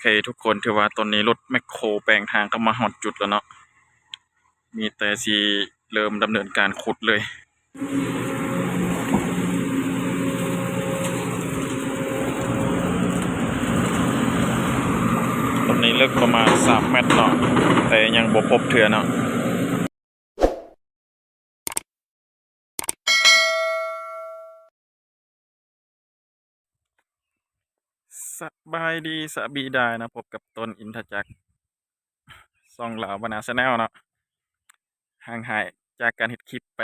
เคทุกคนถือว่าตอนนี้รถแมคโครแปลงทางก็มาหอดจุดแล้วเนาะ มีแต่สีเริ่มดำเนินการขุดเลย ตอนนี้เลิกประมาณสามเมตรเนาะ แต่ยังบ่พบเถื่อเนาะ สบายดีสบีดานะพบกับตนอินทจักรซองเหล่าบรรณาชแนลเนาะห่างหายจากการเฮ็ดคลิปไป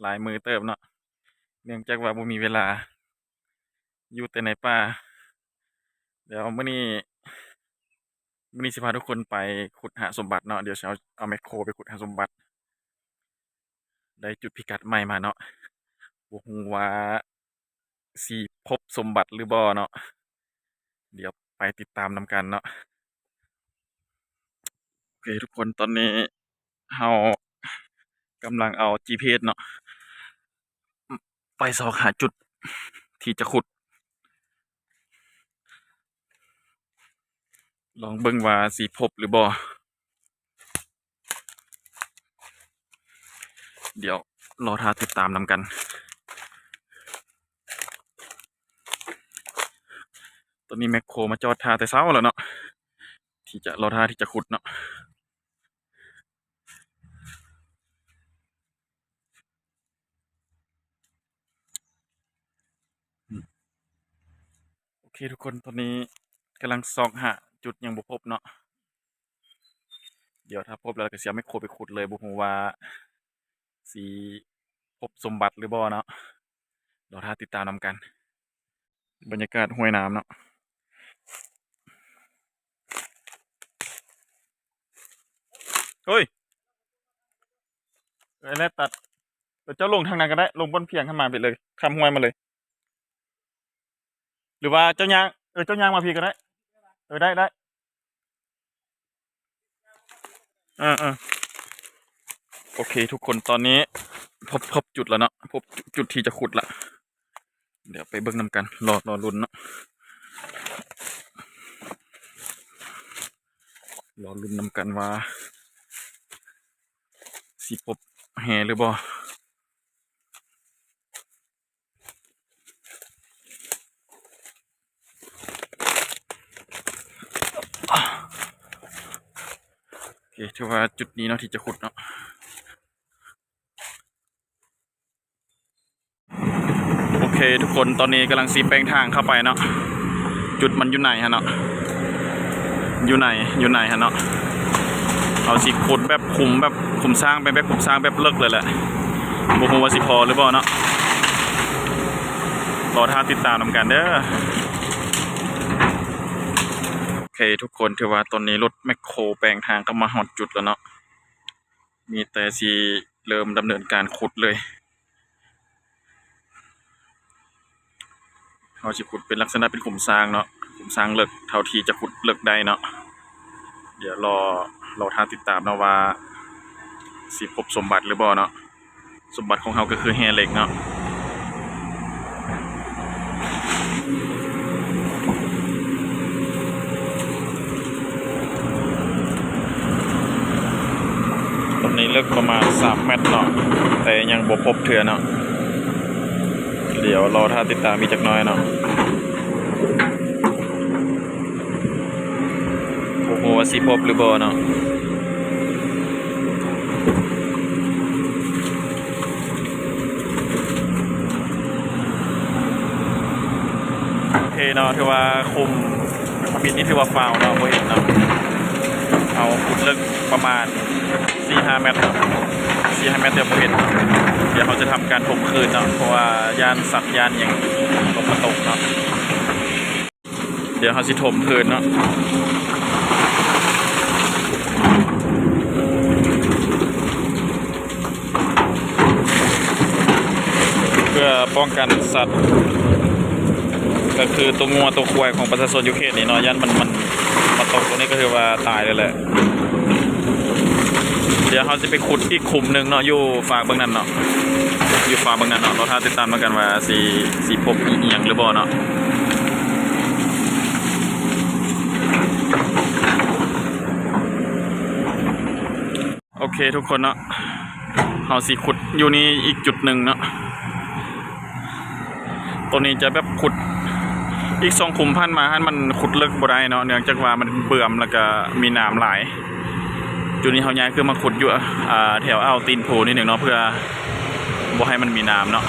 หลายมือเติบเนาะเนื่องจากว่าบ่มีเวลา อยู่แต่ในป่า เดี๋ยวมื้อนี้มื้อนี้สิพาทุกคนไปขุดหาสมบัติเนาะเดี๋ยวจะเอาเอาแมคโครไปขุดหาสมบัติ ได้จุดพิกัดใหม่มาเนาะบ่ฮู้ว่าสิพบสมบัติหรือบ่เนาะ เดี๋ยวไปติดตามนำกันเนาะโอเคทุกคนตอนนี้เฮากำลังเอา GPS เนาะไปสอบหาจุดที่จะขุด ลองเบิ่งว่าสิพบหรือบ่เดี๋ยวรอท่าติดตามนำกัน ตอนนี้แมคโครมาจอดทาแต่เช้าแล้วเนาะที่จะรอทาที่จะขุดเนาะโอเคทุกคนตอนนี้กำลังซอกหาจุดยังบ่พบเนาะเดี๋ยวถ้าพบแล้วก็สิเอาแมคโครไปขุดเลยบ่ฮู้ว่าสิพบสมบัติหรือบ่เนาะรอท่าติดตามนำกัน บรรยากาศห้วยน้ำเนาะ เฮ้ยไอ้แรกตัดเดี๋ยวเจ้าลงทางนั้นก็ได้ ลงบนเพียงขึ้นมาไปเลยข้ามห้วยมาเลย หรือว่าเจ้ายางเออเจ้ายางมาพีก็ได้ เออได้ได้ออเออโอเค ทุกคนตอนนี้ พบพบจุดแล้วเนาะพบจุดที่จะขุดละเดี๋ยวไปเบิ่งนำกัน รอรอรุนเนาะรอรุนนำกันว่า สิพบแหหรือบ่โอเคถือว่าจุดนี้เนาะที่จะขุดเนาะโอเคทุกคนตอนนี้กำลังซีแปลงทางเข้าไปเนาะจุดมันอยู่ไหนฮะเนาะอยู่ไหนอยู่ไหนฮะเนาะ เอาสิขุดแบบขุมแบบขุมสร้างเป็นแบบขุมสร้างแบบเลิกเลยแหละบุคว่าสิพอหรือเปล่าเนาะรอท่าติดตามนำกันเด้อโอเคทุกคนถือว่าตอนนี้รถแมคโครแปลงทางก็มาหอดจุดแล้วเนาะมีแต่สีเริ่มดำเนินการขุดเลยเขาจะขุดเป็นลักษณะเป็นขุมสร้างเนาะขุมสร้างเลิกเท่าที่จะขุดเลิกได้เนาะเดี๋ยวรอ เราทาติดตามเนาะว่าสิพบสมบัติหรือบ่เนาะสมบัติของเขาก็คือแฮเหล็กเนาะตอนนี้เลิกประมาณสามเมตรเนาะแต่ยังบ่พบเถื่อเนาะเดี๋ยวรอท่าติดตามอีกจักน้อยเนาะโอ้โหว่า สิพบหรือบ่เนาะโอเคเนาะถือว่าคุมบินนี่ถือว่าฟาวเนาะบ่เห็นเนาะเอาขุดลึกประมาณ4 5เมตรเนาะ4 5เมตรเดี๋ยวเห็นเดี๋ยวเขาจะทำการถมคืนเนาะเพราะว่ายานสัตว์ยานอย่างลมมาตกเนาะเดี๋ยวเขาสิถมคืนเนาะ พื่อป้องกันสัตว์ ก็คือตัวงัวตัวควายของประชาชนยุคเคนี่เนาะยันมันมันมาตกตรงนี้ก็คือว่าตายเลยแหละ เดี๋ยวเขาจะไปขุดอีกขุมนึงเนาะอยู่ฝากบื้งนั้นเนาะอยู่ฝากบื้งนั้นเนาะเราท้าติดตามมากันว่าสีสีพบอีอยงหรือเปล่เนาะโอเคทุกคนเนาะเขาสีขุดอยู่นี่อีกจุดหนึ่งเนาะ ตัวนี้จะแบบขุดอีกสองขุมพันมาให้มันขุดลึกบ่ได้เนาะเนื่องจากว่ามันเบื่อมแล้วก็มีน้ำหลายจุดนี้เฮาย้ายคือมาขุดอยู่อ่าแถวอ่าวตีนโพนิดหนึ่งเนาะเพื่อบ่ให้มันมีน้ำเนาะ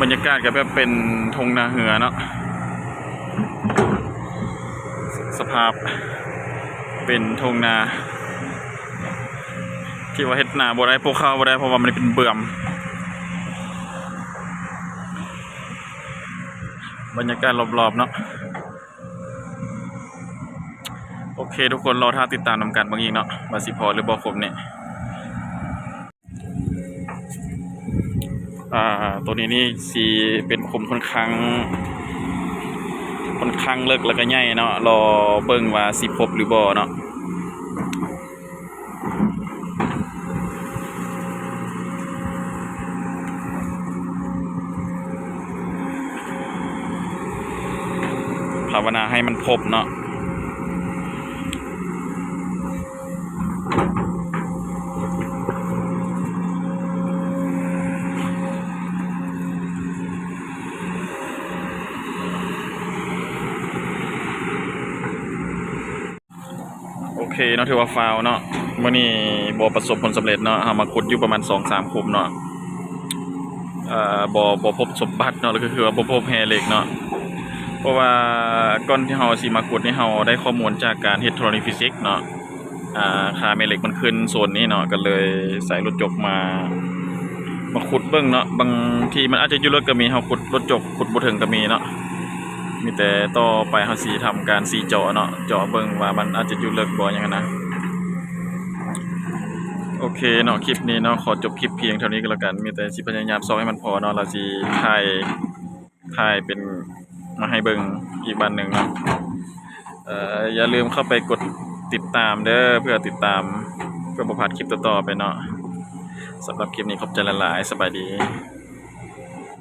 บรรยากาศก็แบบเป็นทงนาเหือเนาะสภาพเป็นทงนา ที่ว่าเฮ็ดนาบ่ได้ปลูกข้าวบ่ได้เพราะว่ามันเป็นเบื่อม บรรยากาศรอบๆเนาะโอเค ทุกคนรอท่าติดตามนำกันบางอีกเนาะวาสิพอหรือบ่ครบเนี่ยอ่าตัวนี้นี่สีเป็นคมค่อนข้างค่อนข้างเลิกแล้วก็ใหญ่เนาะรอเบิ่งว่าสิพบหรือบ่เนาะาวนาให้มันพบเนาะโอเคเนาะถือว่าฟาวเนาะมื่อนี้บอประสบผลสำเร็จเนาะเอามาขุดอยู่ประมาณสองสามคุมเนาะเอ่อบอบอพบสมบัติเนาะก็คือว่าบอพบแฮเหล็กเนาะ เพราะว่าก่อนที่เราสิมาขุดนี่เราได้ข้อมูลจากการเฮ็ดโทรนิฟิสิกส์เนาะอ่าคาแม่เหล็กมันขึ้นโซนนี้เนาะก็เลยใส่รถจกมา มาขุดเบิ่งเนาะบางทีมันอาจจะอยู่รถก็มีเฮาขุดรถจกขุดบ่ถึงก็มีเนาะมีแต่ต่อไปเฮาสิทำการสีเจาะเนาะเจาะเบิ่งว่ามันอาจจะอยู่เลิกบ่อย่างนั้นนะโอเคเนาะคลิปนี้เนาะขอจบคลิปเพียงเท่านี้ก็แล้วกัน มีแต่สิพยายามซ้อมให้มันพอเนาะแล้วสิถ่ายถ่ายเป็น มาให้เบิ่งอีกบันหนึ่งเนาะเอ่ออย่าลืมเข้าไปกดติดตามเด้อเพื่อติดตามเพื่อบ่พลาดคลิปต่อๆไปเนาะสำหรับคลิปนี้ขอบใจหลายๆสบายดี